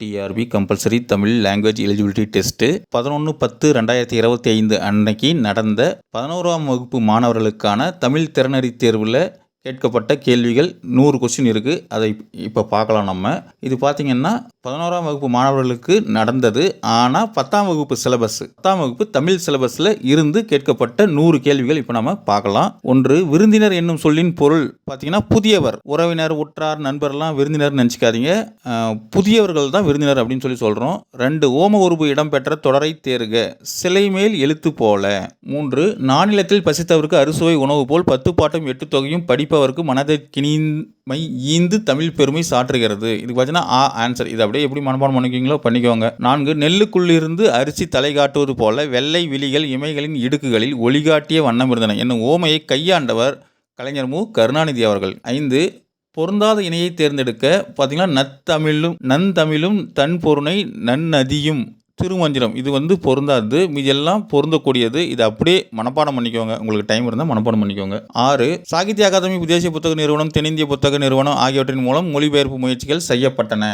TRB compulsory Tamil language eligibility test பதினொன்று பத்து ரெண்டாயிரத்தி இருபத்தி ஐந்து அன்னைக்கு நடந்த பதினோராம் வகுப்பு மாணவர்களுக்கான தமிழ் திறனறி தேர்வில் கேட்கப்பட்ட கேள்விகள் நூறு கொஸ்டின் இருக்குது அதை இப்போ பார்க்கலாம் நம்ம. இது பார்த்திங்கன்னா பதினோராம் வகுப்பு மாணவர்களுக்கு நடந்தது. ஆனால் பத்தாம் வகுப்பு சிலபஸ் பத்தாம் வகுப்பு தமிழ் சிலபஸில் இருந்து கேட்கப்பட்ட நூறு கேள்விகள் இப்போ நம்ம பார்க்கலாம். ஒன்று விருந்தினர் என்னும் சொல்லின் பொருள் பார்த்திங்கன்னா புதியவர். உறவினர் உற்றார் நண்பர்லாம் விருந்தினர் நினச்சிக்காதீங்க. புதியவர்கள் தான் விருந்தினர் அப்படின்னு சொல்லி சொல்கிறோம் ரெண்டு ஓம உருபு இடம்பெற்ற தொடரை தேர்க. சிலை மேல் எழுத்து போல. மூன்று நானிலத்தில் பசித்தவருக்கு அறுசுவை உணவு போல் பத்து பாட்டும் எட்டு தொகையும் படிப்பவருக்கு மனதை கிணிமை ஈந்து தமிழ் பெருமை சாற்றுகிறது. இது பார்த்தீங்கன்னா ஆ ஆன்சர். இது அப்படியே எப்படி மனப்பாடம் பண்ணிக்கிங்களோ பண்ணிக்கோங்க. நான்கு நெல்லுக்குள்ளிருந்து அரிசி தலை காட்டுவது போல வெள்ளை விழிகள் இமைகளின் இடுக்குகளில் ஒளிகாட்டிய வண்ணம் இருந்தன. என்னும் ஓமையை கையாண்டவர் கலைஞர் மு. கருணாநிதி அவர்கள். ஐந்து பொருந்தாத இணையை தேர்ந்தெடுக்க பார்த்தீங்கன்னா நத்தமிழும் நந்தமிழும் தன் பொருணை நன்னதியும் திருமஞ்சிரம். இது வந்து பொருந்தாது. மீதெல்லாம் பொருந்தக்கூடியது. இது அப்படியே மனப்பாடம் பண்ணிக்கோங்க. உங்களுக்கு டைம் இருந்தால் மனப்பாடம் பண்ணிக்கோங்க. ஆறு சாகித்ய அகாதமி தேசிய புத்தக நிறுவனம் தென்னிந்திய புத்தக நிறுவனம் ஆகியவற்றின் மூலம் மொழிபெயர்ப்பு முயற்சிகள் செய்யப்பட்டன.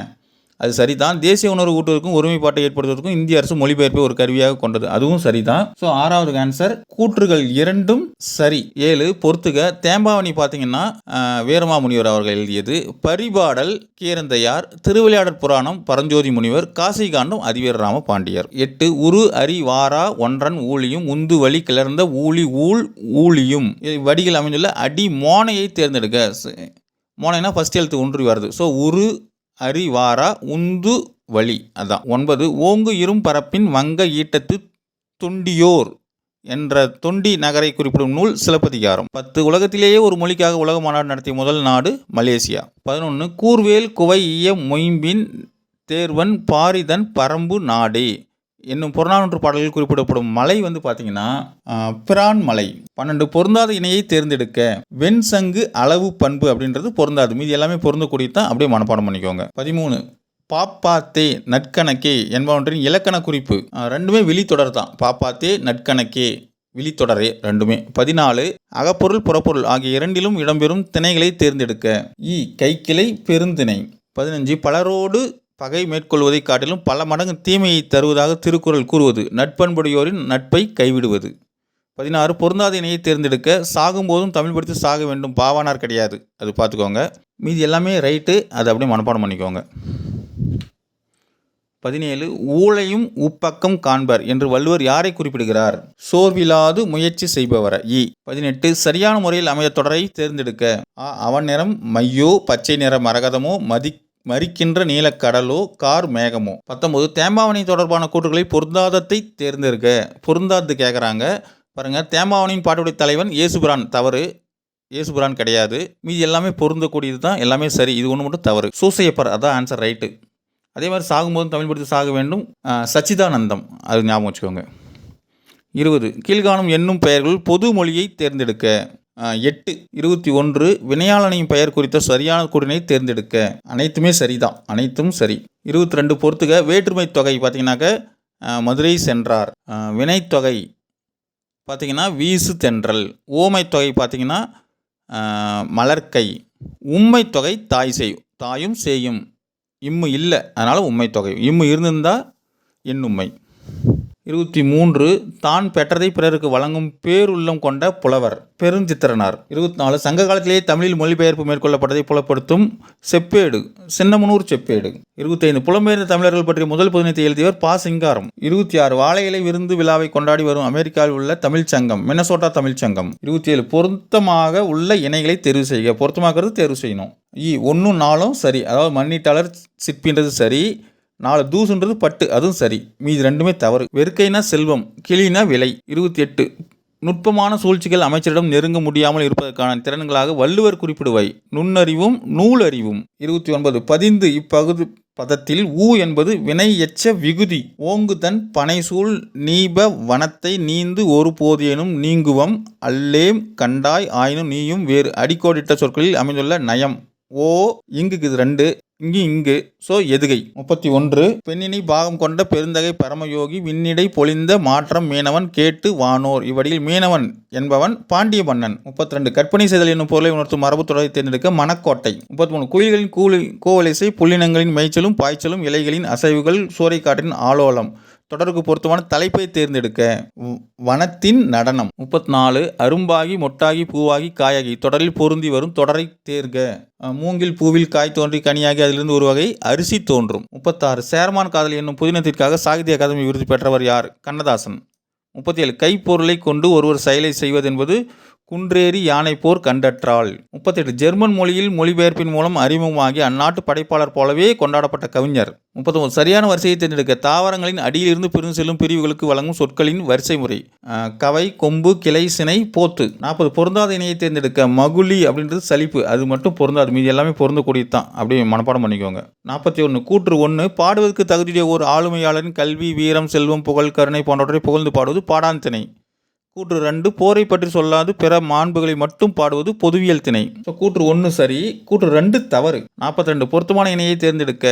அது சரிதான். தேசிய உணர்வு ஊட்டுவதற்கும் ஒருமைப்பாட்டை ஏற்படுத்துவதற்கும் இந்திய அரசு மொழிபெயர்ப்பை ஒரு கருவியாக கொண்டது. அதுவும் சரிதான். ஸோ ஆறாவது ஆன்சர் கூற்றுகள் இரண்டும் சரி. ஏழு பொறுத்துக. தேம்பாவணி பார்த்தீங்கன்னா ஆஹ், வீரமாமுனிவர் அவர்கள் எழுதியது. பரிபாடல் கீரந்தையார் திருவிளையாடற் புராணம் பரஞ்சோதி முனிவர் காசிகாண்டம் அதிவீரராம பாண்டியர் எட்டு உரு அரி வாரா ஒன்றன் ஊழியும் உந்து வழி கிளர்ந்த ஊழி ஊழ் ஊழியும். வடிகள் அமைந்துள்ள அடி மோனையை தேர்ந்தெடுக்க. மோனைனா ஃபஸ்ட் எழுத்து ஒன்றி வருது. ஸோ உரு அறிவாரா? உந்து வழி. அதான். ஒன்பது ஓங்கு இரும் பரப்பின் வங்க ஈட்டத்து துண்டியோர் என்ற தொண்டி நகரை குறிப்பிடும் நூல் சிலப்பதிகாரம். பத்து உலகத்திலேயே ஒரு மொழிக்காக உலக மாநாடு நடத்திய முதல் நாடு மலேசியா. பதினொன்று கூர்வேல் குவை ஈய மொயம்பின் தேர்வன் பாரிதன் பரம்பு நாடே. என்னும் புறநானூற்று பாடல்கள் குறிப்பிடப்படும் மலை வந்து பார்த்தீங்கன்னா பிரான் மலை. பன்னெண்டு பொருந்தாத இணையை தேர்ந்தெடுக்க வெண்சங்கு அளவு பண்பு அப்படின்றது பொருந்தாது. மீதி எல்லாமே பொருந்தக்கூடிய தான் அப்படியே மனப்பாடம் பண்ணிக்கோங்க. பதிமூணு பாப்பாத்தே நற்கணக்கே என்பவற்றின் இலக்கண குறிப்பு. ரெண்டுமே விழித்தொடர் தான். பாப்பாத்தே நற்கணக்கே விழித்தொடரே ரெண்டுமே. பதினாலு அகப்பொருள் புறப்பொருள் ஆகிய இரண்டிலும் இடம்பெறும் திணைகளை தேர்ந்தெடுக்க. இ கைக்கிளை பெருந்திணை. பதினஞ்சு பலரோடு பகை மேற்கொள்வதைக் காட்டிலும் பல மடங்கு தீமையை தருவதாக திருக்குறள் கூறுவது. நட்பண்புடையோரின் நட்பை கைவிடுவது. பதினாறு பொருந்தாத இணையை தேர்ந்தெடுக்க சாகும்போதும் தமிழ் படித்து சாக வேண்டும். பாவானார் கிடையாது. அது பார்த்துக்கோங்க. மீதி எல்லாமே ரைட்டு. அதை அப்படியே மனப்பாடம் பண்ணிக்கோங்க. பதினேழு ஊழையும் உப்பக்கம் காண்பர் என்று வள்ளுவர் யாரை குறிப்பிடுகிறார்? சோர்விலாது முயற்சி செய்பவரை. இ. பதினெட்டு சரியான முறையில் அமைய தொடரை தேர்ந்தெடுக்க. ஆ அவன் நிறம் மையோ பச்சை நிற மரகதமோ மதி மறிக்கின்ற நீலக்கடலோ கார் மேகமோ. பத்தொம்போது தேம்பாவணி தொடர்பான கூற்றுகளை பொருந்தாதத்தை தேர்ந்தெடுக்க. பொருந்தாது கேட்குறாங்க பாருங்கள் தேம்பாவணியின் பாட்டுடைய தலைவன் இயேசுபிரான் தவறு. இயேசுபிரான் கிடையாது. மீதி எல்லாமே பொருந்தக்கூடியது தான். எல்லாமே சரி. இது ஒன்று மட்டும் தவறு. சூசையப்பர் அதான் ஆன்சர் ரைட்டு அதே மாதிரி சாகும்போதும் தமிழ் படித்து சாக வேண்டும். சச்சிதானந்தம். அது ஞாபகம் வச்சுக்கோங்க. இருபது கீழ்காணும் என்னும் பெயர்கள் பொது மொழியை தேர்ந்தெடுக்க. எட்டு இருபத்தி ஒன்று வினையாளனின் பெயர் குறித்த சரியான கூறினை தேர்ந்தெடுக்க. அனைத்துமே சரிதான். அனைத்தும் சரி. இருபத்தி ரெண்டு பொறுத்துக. வேற்றுமை தொகை பார்த்தீங்கன்னாக்க மதுரை சென்றார். வினைத்தொகை பார்த்தீங்கன்னா வீசு தென்றல். ஓமை தொகை பார்த்தீங்கன்னா மலர்க்கை. உம்மை தொகை தாய் செய்யும். தாயும் செய்யும் இம்மு இல்லை. அதனால் உண்மை தொகை. இம்மு இருந்திருந்தால் எண்ணும்மை. இருபத்தி மூன்று தான் பெற்றதை பிறருக்கு வழங்கும் பேருள்ளம் கொண்ட புலவர் பெருஞ்சித்திரனார். இருபத்தி நாலு சங்க காலத்திலேயே தமிழில் மொழிபெயர்ப்பு மேற்கொள்ளப்பட்டதை புலப்படுத்தும் செப்பேடு சின்னமனூர் செப்பேடு. இருபத்தைந்து புலம்பெயர்ந்த தமிழர்கள் பற்றிய முதல் புதினத்தை எழுதியவர் பா. சிங்காரம். இருபத்தி ஆறு வாழையிலை விருந்து விழாவை கொண்டாடி வரும் அமெரிக்காவில் உள்ள தமிழ்ச் சங்கம் மினசோட்டா தமிழ்ச் சங்கம். இருபத்தி ஏழு பொருத்தமாக உள்ள இணைகளை தேர்வு செய்க. பொருத்தமாகிறது தேர்வு செய்யணும். இ ஒன்றும் நாளும் சரி அதாவது மண்ணீட்டாளர் சிற்பின்றது சரி நாலு தூசுன்றது பட்டு அதுவும் சரி. மீது ரெண்டுமே தவறு. வெறுக்கைனா செல்வம் கிளினா விலை. இருபத்தி எட்டு நுட்பமான சூழ்ச்சிகள் அமைச்சரிடம் நெருங்க முடியாமல் இருப்பதற்கான திறன்களாக வள்ளுவர் குறிப்பிடுவை. நுண்ணறிவும் நூலறிவும். இருபத்தி ஒன்பது பதிந்து இப்பகுதி பதத்தில் ஊ என்பது வினை எச்ச விகுதி ஓங்குதன் பனைசூழ் நீப வனத்தை நீந்து ஒரு போதேனும் நீங்குவம். அல்லேம் கண்டாய் ஆயினும் நீயும் வேறு. அடிக்கோடிட்ட சொற்களில் அமைந்துள்ள நயம். ஓ இங்குக்கு இது ரெண்டு இங்கு இங்கு சோ எதுகை. முப்பத்தி ஒன்று பெண்ணினை பாகம் கொண்ட பெருந்தகை பரமயோகி விண்ணிடை பொழிந்த மாற்றம் மீனவன் கேட்டு வானோர். இவ்வடியில் மீனவன் என்பவன் பாண்டிய மன்னன். முப்பத்தி ரெண்டு கற்பனை செய்தல் என்னும் பொருளை உணர்த்தும் மரபு தொடரை தேர்ந்தெடுக்க மணக்கோட்டை. முப்பத்தி மூணு குயில்களின் கூலி கோவலிசை புள்ளினங்களின் மேய்ச்சலும் பாய்ச்சலும் இலைகளின் அசைவுகள் சூறைக்காற்றின் ஆலோலம். தொடருக்கு பொருத்தமான தலைப்பை தேர்ந்தெடுக்க வ- வனத்தின் நடனம். முப்பத்தி நாலு அரும்பாகி மொட்டாகி பூவாகி காயாகி. தொடரில் பொருந்தி வரும் தொடரை தேர்க. மூங்கில் பூவில் காய் தோன்றி கனியாகி அதிலிருந்து ஒரு வகை அரிசி தோன்றும். முப்பத்தாறு சேரமான் காதல் என்னும் புதினத்திற்காக சாகித்ய அகாதமி விருது பெற்றவர் யார்? கண்ணதாசன். முப்பத்தி ஏழு கைப்பொருளை கொண்டு ஒருவர் செயலை செய்வதென்பது குன்றேறி யானை போர் கண்டற்றாள். முப்பத்தெட்டு ஜெர்மன் மொழியில் மொழிபெயர்ப்பின் மூலம் அறிமுகமாகி அந்நாட்டு படைப்பாளர் போலவே கொண்டாடப்பட்ட கவிஞர். முப்பத்தொன்பது சரியான வரிசையை தேர்ந்தெடுக்க தாவரங்களின் அடியிலிருந்து பிரிந்து செல்லும் பிரிவுகளுக்கு வழங்கும் சொற்களின் வரிசை முறை கவை கொம்பு கிளை சினை போத்து. நாற்பது பொருந்தாத இணையை தேர்ந்தெடுக்க மகுளி அப்படின்றது சலிப்பு. அது மட்டும் பொருந்தாது. மீதி எல்லாமே பொருந்தக்கூடியது தான். அப்படி மனப்பாடம் பண்ணிக்கோங்க. நாற்பத்தி ஒன்று கூற்று ஒன்று பாடுவதற்கு தகுதியுடைய ஒரு ஆளுமையாளரின் கல்வி வீரம் செல்வம் புகழ் கருணை போன்றவற்றை புகழ்ந்து பாடுவது பாடாந்திணை கூற்று ரெண்டு போரை பற்றி சொல்லாது பிற மாண்புகளை மட்டும் பாடுவது பொதுவியல் திணை. ஸோ கூற்று ஒன்று சரி கூற்று ரெண்டு தவறு. நாற்பத்தி ரெண்டு பொருத்தமான இணையை தேர்ந்தெடுக்க.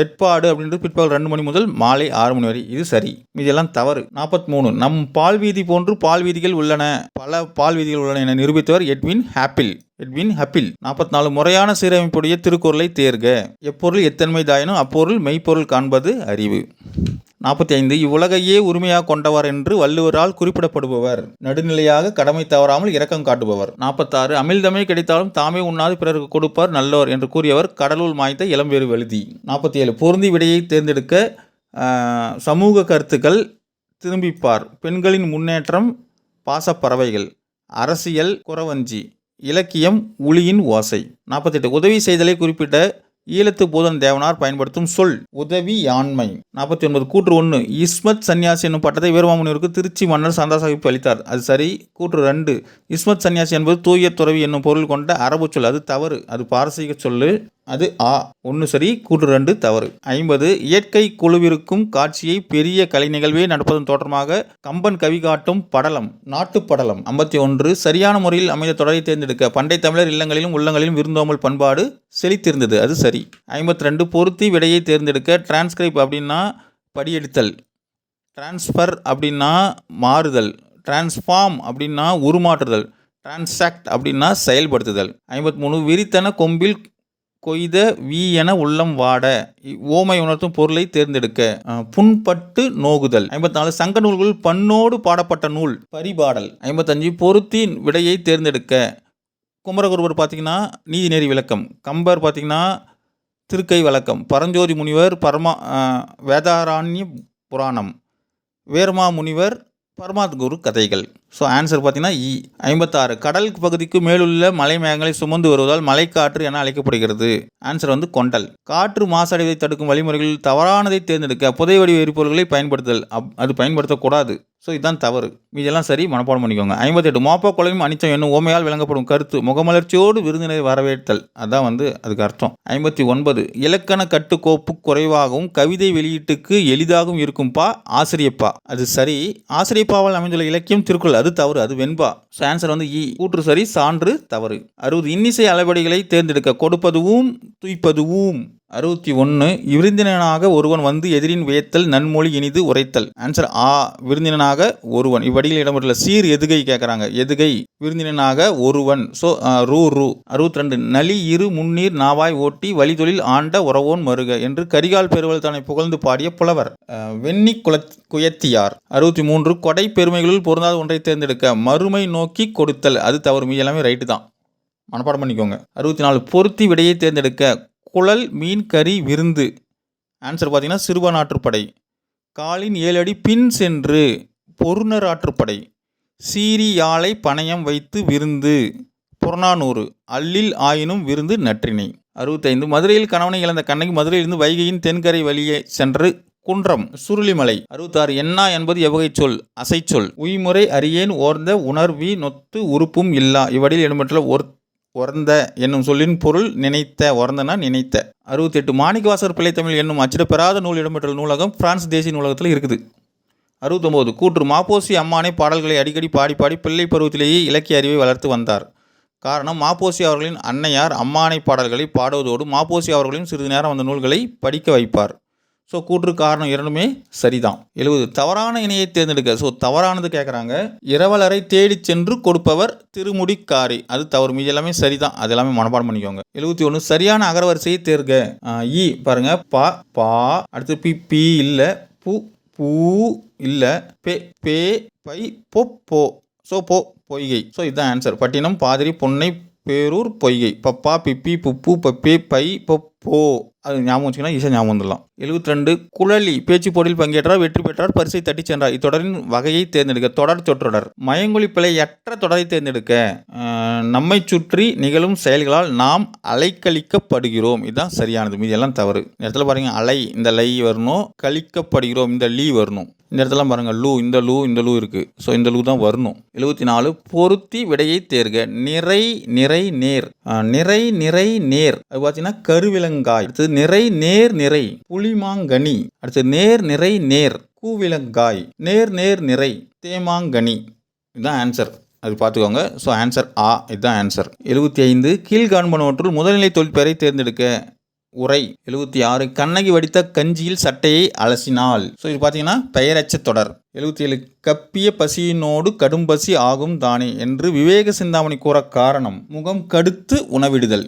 எட்பாடு அப்படின்றது பிற்பகல் ரெண்டு மணி முதல் மாலை ஆறு மணி வரை. இது சரி. இதெல்லாம் தவறு. நாற்பத்தி மூணு நம் பால் வீதி போன்று பால் வீதிகள் உள்ளன. பல பால் வீதிகள் உள்ளன என நிரூபித்தவர் எட்வின் ஹாப்பிள் எட்வின் ஹப்பிள் நாற்பத்தி நாலு முறையான சீரமைப்புடைய திருக்குறளை தேர்க. எப்பொருள் எத்தன்மை தாயினும் அப்பொருள் மெய்ப்பொருள் காண்பது அறிவு. நாற்பத்தி ஐந்து இவ்வுலகையே உரிமையாக கொண்டவர் என்று வள்ளுவரால் குறிப்பிடப்படுபவர். நடுநிலையாக கடமை தவறாமல் இரக்கம் காட்டுபவர். நாற்பத்தாறு அமிழ்தமே கிடைத்தாலும் தாமே உண்ணாது பிறருக்கு கொடுப்பார் நல்லோர் என்று கூறியவர் கடலூர் மாய்த்த இளம்பெரு எழுதி நாற்பத்தி ஏழு பொருந்தி விடையை தேர்ந்தெடுக்க சமூக கருத்துக்கள் திரும்பிப்பார். பெண்களின் முன்னேற்றம் பாசப்பறவைகள். அரசியல் குறவஞ்சி. இலக்கியம் உளியின் ஓசை. நாற்பத்தெட்டு உதவி செய்தலை குறிப்பிட்ட ஈழத்து பூதன் தேவனார் பயன்படுத்தும் சொல் உதவி யாண்மை. நாற்பத்தி ஒன்பது கூற்று ஒன்று. இஸ்மத் சன்னியாசி என்னும் பட்டத்தை வீரமாமுனிவருக்கு திருச்சி மன்னர் சந்தா சாஹிப் அளித்தார். அது சரி. கூற்று ரெண்டு. இஸ்மத் சன்னியாசி என்பது தூய துறவி என்னும் பொருள் கொண்ட அரபு சொல். அது தவறு. அது பாரசீக சொல்லு. அது ஆ. ஒன்று சரி கூட்டு ரெண்டு தவறு. ஐம்பது இயற்கை குழுவிற்கும் காட்சியை பெரிய கலை நிகழ்வே நடப்பதன் தோற்றமாக கம்பன் கவி காட்டும் படலம் நாட்டு படலம். ஐம்பத்தி ஒன்று சரியான முறையில் அமைந்த தொடரை தேர்ந்தெடுக்க பண்டை தமிழர் இல்லங்களிலும் உள்ளங்களிலும் விருந்தோமல் பண்பாடு செழித்திருந்தது அது சரி. ஐம்பத்தி ரெண்டு பொருத்தி விடையை தேர்ந்தெடுக்க டிரான்ஸ்கிரைப் அப்படின்னா படியெடுத்தல். டிரான்ஸ்ஃபர் அப்படின்னா மாறுதல். டிரான்ஸ்ஃபார்ம் அப்படின்னா உருமாற்றுதல். டிரான்சாக்ட் அப்படின்னா செயல்படுத்துதல். ஐம்பத்தி மூணு விரித்தன கொம்பில் கொய்த வீ என உள்ளம் வாட இ- ஓமை உணர்த்தும் பொருளை தேர்ந்தெடுக்க. புண்பட்டு நோகுதல். ஐம்பத்தாலு சங்க நூல்கள் பண்ணோடு பாடப்பட்ட நூல் பரிபாடல். ஐம்பத்தஞ்சு பொருத்தி விடையை தேர்ந்தெடுக்க. குமரகுருவர் பார்த்தீங்கன்னா நீதிநெறி விளக்கம். கம்பர் பார்த்தீங்கன்னா திருக்கை விளக்கம் பரஞ்சோதி முனிவர் பரமா வேதாராண்ய புராணம். வேர்மா முனிவர் பரமாத் குரு கதைகள். ஸோ ஆன்சர் பார்த்தீங்கன்னா இ. ஐம்பத்தாறு. கடல் பகுதிக்கு மேலுள்ள மலை மேகங்களை சுமந்து வருவதால் மலைக்காற்று என அழைக்கப்படுகிறது. ஆன்சர் வந்து கொண்டல். காற்று மாசடைவதை தடுக்கும் வழிமுறைகளில் தவறானதை தேர்ந்தெடுக்க புதை வடிவ எரிபொருள்களை பயன்படுத்துதல். அப் அது பயன்படுத்தக்கூடாது. ஸோ இதுதான் தவறு. இதெல்லாம் சரி மனப்பாடம் பண்ணிக்கோங்க. ஐம்பத்தெட்டு மோப்பா கொலையும் அனிச்சம் என்னும் ஓமையால் விளங்கப்படும் கருத்து முகமலர்ச்சியோடு விருந்தினரை வரவேற்றல். அதான் வந்து அதுக்கு அர்த்தம். ஐம்பத்தி ஒன்பது இலக்கண கட்டுக்கோப்பு குறைவாகவும் கவிதை வெளியீட்டுக்கு எளிதாகவும் இருக்கும்பா ஆசிரியப்பா. அது சரி. ஆசிரியப்பாவால் அமைந்துள்ள இலக்கியம் திருக்குறள் அது தவறு அது வெண்பா. ஸோ ஆன்சர் வந்து இ. கூற்று சரி சான்று தவறு. அறுபது இன்னிசை அளவடிகளை தேர்ந்தெடுக்க கொடுப்பதுவும் துய்ப்பதுவும். அறுபத்தி ஒன்று விருந்தினனாக ஒருவன் வந்து எதிரின் வியத்தல் நன்மொழி இனிது உரைத்தல். ஆன்சர் ஆ விருந்தினனாக ஒருவன். இவ்வடியில் இடம்பெற்றுள்ள சீர் எதுகை கேட்குறாங்க. எதுகை விருந்தினனாக ஒருவன். ஸோ ரூ ரூ. அறுபத்தி ரெண்டு நலி இரு முன்னீர் நாவாய் ஓட்டி வழிதொழில் ஆண்ட உறவோன் மருக என்று கரிகால் பெருவல் தன்னை புகழ்ந்து பாடிய புலவர். வெண்ணி குலத் குயத்தியார். அறுபத்தி மூன்று கொடை பெருமைகளுள் பொருந்தாத ஒன்றை தேர்ந்தெடுக்க மறுமை நோக்கி கொடுத்தல். அது தவறு மீதி எல்லாமே ரைட்டு தான். மனப்பாடம் பண்ணிக்கோங்க. அறுபத்தி நாலு பொருத்தி விடையை தேர்ந்தெடுக்க குழல் மீன் கறி விருந்து. ஆன்சர் பார்த்தீங்கன்னா சிறுவன் ஆற்றுப்படை காலின் ஏழு அடி பின் சென்று பொருணர் ஆற்றுப்படை. சீரி யாழை பணயம் வைத்து விருந்து. புறநானூறு. அல்லில் ஆயினும் விருந்து நற்றினை. அறுபத்தைந்து. மதுரையில் கணவனை இழந்த கண்ணகி மதுரையிலிருந்து வைகையின் தென்கரை வழியே சென்று குன்றம் சுருளிமலை. அறுபத்தாறு. என்னா என்பது எவ்வகை சொல்? அசைச்சொல் உய்முறை அறியேன் ஓர்ந்த உணர்வி நொத்து உறுப்பும் இல்லா. இவ்வடியில் இடம்பெற்றுள்ள ஒரு உறந்த என்னும் சொல்லின் பொருள் நினைத்த உறந்தனா நினைத்த. அறுபத்தெட்டு மாணிக்கவாசர் பிள்ளை தமிழ் என்னும் அச்சிடப்பெறாத நூல் இடம்பெற்ற நூலகம் பிரான்ஸ் தேசிய நூலகத்தில் இருக்குது. அறுபத்தொம்போது கூற்று மாப்போசி அம்மானை பாடல்களை அடிக்கடி பாடி பாடி பிள்ளை பருவத்திலேயே இலக்கிய அறிவை வளர்த்து வந்தார். காரணம் மாப்போசி அவர்களின் அன்னையார் அம்மானை பாடல்களை பாடுவதோடு மாப்போசி அவர்களையும் சிறிது நேரம் அந்த நூல்களை படிக்க வைப்பார். ஸோ கூற்று காரணம் இரண்டுமே சரிதான். எழுபது தவறான இணையை தேர்ந்தெடுக்க. ஸோ தவறானது கேட்குறாங்க இரவலரை தேடி சென்று கொடுப்பவர் திருமுடிக்காரி. அது தவறு. மீதி எல்லாமே சரிதான். அது எல்லாமே மனப்பாடம் பண்ணிக்கோங்க. எழுபத்தி ஒன்று சரியான அகரவரிசையை தேர்க. இ பாருங்க. பா பா அடுத்து பி பி இல்லை பூ பூ இல்லை பே பே பை பொ போ. ஸோ போ பொய்கை. ஸோ இதுதான் ஆன்சர் பட்டினம் பாதிரி பொன்னை பேரூர் பொய்கை. பப்பா பிப்பி புப்பு பப்பே பை பொப்போ அது ஞாபகம் வச்சுக்கலாம் ஈஸியாக ஞாபகம் வந்துடலாம். எழுபத்தி ரெண்டு குழலி பேச்சு போட்டியில் பங்கேற்றார் வெற்றி பெற்றார் பரிசை தட்டிச் சென்றார். இத்தொடரின் வகையை தேர்ந்தெடுக்க தொடர் சொற்றொடர். மயங்கொழி பிழையற்ற தொடரை தேர்ந்தெடுக்க நம்மை சுற்றி நிகழும் செயல்களால் நாம் அலைக்கழிக்கப்படுகிறோம். இதுதான் சரியானது. மீதியெல்லாம் தவறு. இடத்துல பாருங்க அலை இந்த லை வரணும் கழிக்கப்படுகிறோம். இந்த லீ வரணும் இந்த இடத்துல பாருங்கள் லூ இந்த லூ இந்த லூ இருக்குது ஸோ இந்த லூ தான் வரணும். எழுபத்தி நாலு பொருத்தி விடையை தேர்க. நிறை நிறை நேர். நிறை நிறை நேர். அது பார்த்தீங்கன்னா கருவிலங்காய். அடுத்தது நிறை நேர் நிறை. புளிமாங்கனி. அடுத்தது நேர் நிறை நேர். கூவிலங்காய். நேர் நேர் நிறை. தேமாங்கனி. இதுதான் ஆன்சர் அது பார்த்துக்கோங்க ஸோ ஆன்சர் ஆ இதுதான் ஆன்சர் எழுபத்தி ஐந்து கீழ்காண்பனவற்றுள் முதல்நிலை தொழிற்பெயரை தேர்ந்தெடுக்க. உரை எழுபத்தி ஆறு கண்ணகி வடித்த கஞ்சியில் சட்டையை அலசினாள். ஸோ இது பார்த்தீங்கன்னா பெயரச்ச தொடர். எழுபத்தி ஏழு கப்பிய பசியினோடு கடும் பசி ஆகும் தானே என்று விவேக சிந்தாமணி கூற காரணம் முகம் கடுத்து உணவிடுதல்.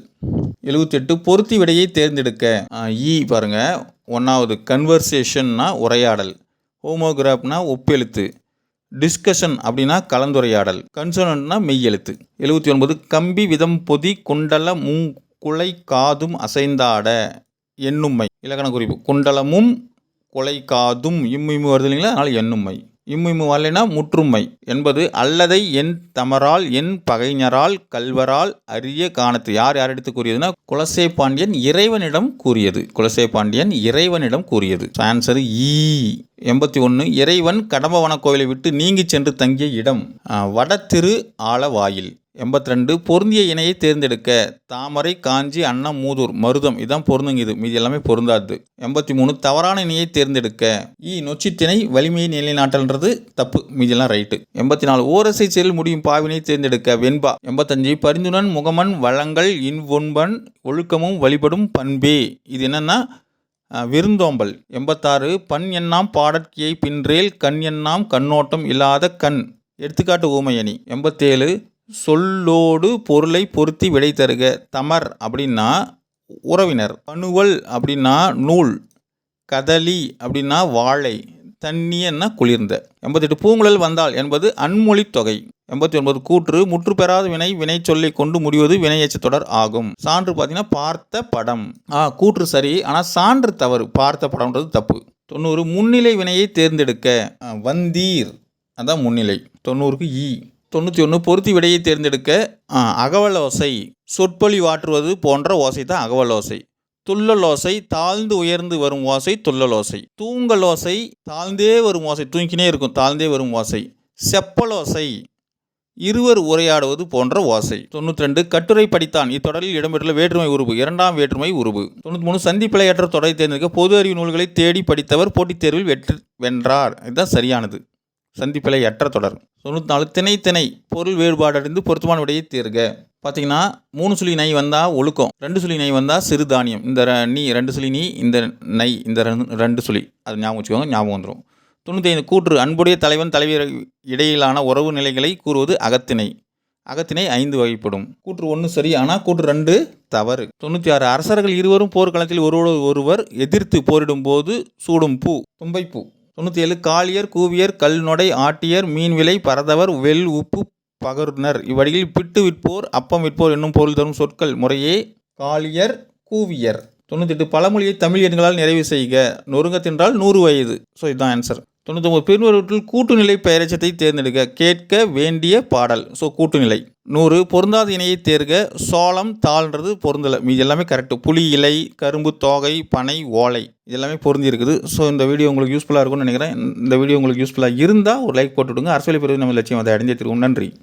எழுபத்தி எட்டு பொருத்தி விடையை தேர்ந்தெடுக்க. இ ஈ பாருங்க ஒன்றாவது கன்வர்சேஷன்னா உரையாடல். ஹோமோகிராஃப்னா ஒப்பெழுத்து. டிஸ்கஷன் அப்படின்னா கலந்துரையாடல். கன்சோனன்ட்னா மெய்யெழுத்து. எழுபத்தி ஒன்பது கம்பி விதம் பொதி குண்டல குலை காதும் அசைந்தாட எண்ணும்மை. இலக்கண குறிப்பு. குண்டலமும் குலை காதும் இம்மு இம்மு வருது இல்லைங்களா? அதனால் எண்ணும்மை. இம்மு இம்மு வரலைன்னா முற்றும்மை என்பது அல்லதை என் தமரால் என் பகைஞரால் கல்வரால் அரிய காணத்து. யார் யார் எடுத்து கூறியதுன்னா குலசே பாண்டியன் இறைவனிடம் கூறியது. குலசே பாண்டியன் இறைவனிடம் கூறியது. Answer E e. எண்பத்தி ஒன்று இறைவன் கடம்பவன கோவிலை விட்டு நீங்கி சென்று தங்கிய இடம். வடத்திரு ஆலவாயில். எண்பத்தி ரெண்டு பொருந்திய இணையை தேர்ந்தெடுக்க. தாமரை காஞ்சி அன்னம் மூதூர் மருதம் இதான் பொருந்துங்க இது மீதி எல்லாமே பொருந்தாது. எண்பத்தி மூணு தவறான இணையை தேர்ந்தெடுக்க. ஈ நொச்சித்திணை வலிமையை நிலைநாட்டல்ன்றது தப்பு. மீதியெல்லாம் ரைட்டு. எண்பத்தி நாலு ஓரசை செயல் முடியும் பாவினை தேர்ந்தெடுக்க. வெண்பா. எண்பத்தஞ்சு பரிந்துணன் முகமன் வளங்கள் இன்வொன்பன் ஒழுக்கமும் வழிபடும் பண்பே. இது என்னன்னா விருந்தோம்பல். எண்பத்தாறு பண் எண்ணாம் பாடற்கியை பின்றேல் கண் எண்ணாம் கண்ணோட்டம் இல்லாத கண். எடுத்துக்காட்டு ஊமையணி எண்பத்தேழு சொல்லோடு பொருளை பொருத்தி விடை தருக. தமர் அப்படின்னா உறவினர். பனுவல் அப்படின்னா நூல். கதலி அப்படின்னா வாழை. தண்ணியன்னா குளிர்ந்த. எண்பத்தெட்டு பூங்குழல் வந்தால் என்பது அன்மொழி தொகை. எண்பத்தி ஒன்பது கூற்று முற்று பெறாத வினை வினை சொல்லை கொண்டு முடிவது வினையச்ச தொடர் ஆகும். சான்று பார்த்தீங்கன்னா பார்த்த படம். ஆ கூற்று சரி. ஆனால் சான்று தவறு. பார்த்த படம்ன்றது தப்பு. தொண்ணூறு முன்னிலை வினையை தேர்ந்தெடுக்க. வந்தீர். அதான் முன்னிலை. தொண்ணூறுக்கு ஈ. தொண்ணூற்றி ஒன்று பொருத்தி விடையை தேர்ந்தெடுக்க அகவல் ஓசை சொற்பொழி வாற்றுவது போன்ற ஓசை தான் அகவல் ஓசை துள்ளல் ஓசை தாழ்ந்து உயர்ந்து வரும் ஓசை துள்ளல் ஓசை தூங்கல் ஓசை தாழ்ந்தே வரும் ஓசை தூங்கினே இருக்கும் தாழ்ந்தே வரும் ஓசை. செப்பல் ஓசை இருவர் உரையாடுவது போன்ற ஓசை. தொண்ணூற்றி ரெண்டு கட்டுரை படித்தான் இத்தொடரில் இடம்பெற்றுள்ள வேற்றுமை உருவு இரண்டாம் வேற்றுமை உருவு தொண்ணூற்றி மூணு சந்திப்பிழையற்ற தொடரை தேர்ந்தெடுக்க பொது அறிவு நூல்களை தேடி படித்தவர் போட்டித் தேர்வில் வெற்றி வென்றார். இதுதான் சரியானது. சந்திப்பிலை அற்ற தொடர். தொண்ணூற்றி நாலு திணை திணை பொருள் அடைந்து பொருத்தமான விடையை தேர்க. பார்த்தீங்கன்னா மூணு சுழி நை வந்தால் ஒழுக்கம் ரெண்டு சுழி நை வந்தால் சிறுதானியம் இந்த நீ ரெண்டு சுழி நீ இந்த நை இந்த ரெண்டு- ரெண்டு சுழி. அது ஞாபகம் வச்சுக்கோங்க ஞாபகம் வந்துடும் தொண்ணூற்றி ஐந்து கூற்று அன்புடைய தலைவன் தலைவர் இடையிலான உறவு நிலைகளை கூறுவது அகத்திணை. அகத்திணை ஐந்து வகைப்படும். கூற்று ஒன்று சரி ஆனால் கூற்று ரெண்டு தவறு. தொண்ணூற்றி ஆறு அரசர்கள் இருவரும் போர்க்களத்தில் ஒருவர் ஒருவர் எதிர்த்து போரிடும் போது சூடும் பூ தும்பைப்பூ. தொண்ணூற்றி ஏழு காளியர் கூவியர் கல்நொடை ஆட்டியர் மீன்விலை பரதவர் வெல் உப்பு பகருனர். இவ்வடியில் பிட்டு விற்போர் அப்பம் விற்போர் என்னும் பொருள் தரும் சொற்கள் முறையே காளியர் கூவியர். தொண்ணூற்றி எட்டு பழமொழியை தமிழ் எண்களால் நிறைவு செய்க. நொறுங்க தின்றால் நூறு வயது. ஸோ இதுதான் ஆன்சர் தொண்ணூத்தொம்பது பெருவர்கள் கூட்டுநிலை பெயரட்சத்தை தேர்ந்தெடுக்க கேட்க வேண்டிய பாடல். ஸோ கூட்டுநிலை. நூறு பொருந்தாத இணையை தேர்க சோளம் தாள்ன்றது பொருந்தலை. மீதி எல்லாமே கரெக்டு புளி இலை கரும்பு தோகை பனை ஓலை. இதெல்லாமே பொருந்தி இருக்குது ஸோ இந்த வீடியோ உங்களுக்கு யூஸ்ஃபுல்லாக இருக்கும்னு நினைக்கிறேன். இந்த வீடியோ உங்களுக்கு யூஸ்ஃபுல்லாக இருந்தால் ஒரு லைக் போட்டுவிடுங்க. அரசியல் பிரிவு நம்ம லட்சியம் அதை அடைந்தே திருவோம். நன்றி.